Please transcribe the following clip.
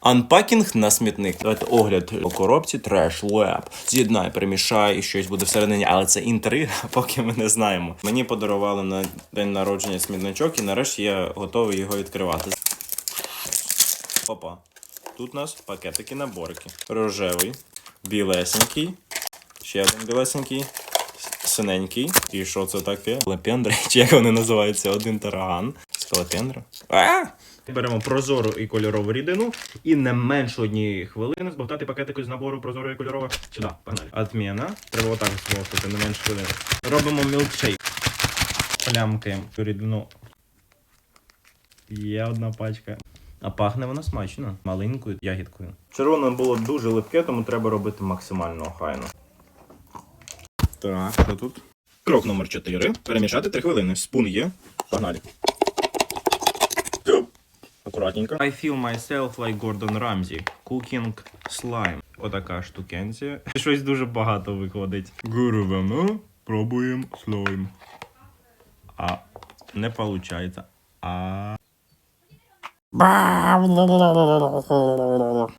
Анпакінг на смітник. Давайте огляд у коробці треш леп. З'єднай, перемішай і щось буде всередині, але це інтрига, поки ми не знаємо. Мені подарували на день народження смітничок, і нарешті я готовий його відкривати. Опа. Тут у нас пакетики наборки. Рожевий, білесенький, ще один білесенький, синенький. І що це таке? Лепендри, чи як вони називаються? Один тараган. Скалопендра. А! Беремо прозору і кольорову рідину, і не менше однієї хвилини збовтати пакетики з набору прозорої і кольорової. Сюди, погнали. Отміна. Треба отак збовтати, не менше хвилини. Робимо мілкшейк. Плямки рідину. Є одна пачка. А пахне вона смачно, маленькою ягідкою. Червоне було дуже липке, тому треба робити максимально охайно. Так, що тут? Крок номер 4. Перемішати 3 хвилини. Спун є. Погнали. Акуратненько. I feel myself like Gordon Ramsay. Cooking slime. Отака штукенція. Щось дуже багато виходить. Гурувано. Пробуємо слайм. А не виходить. А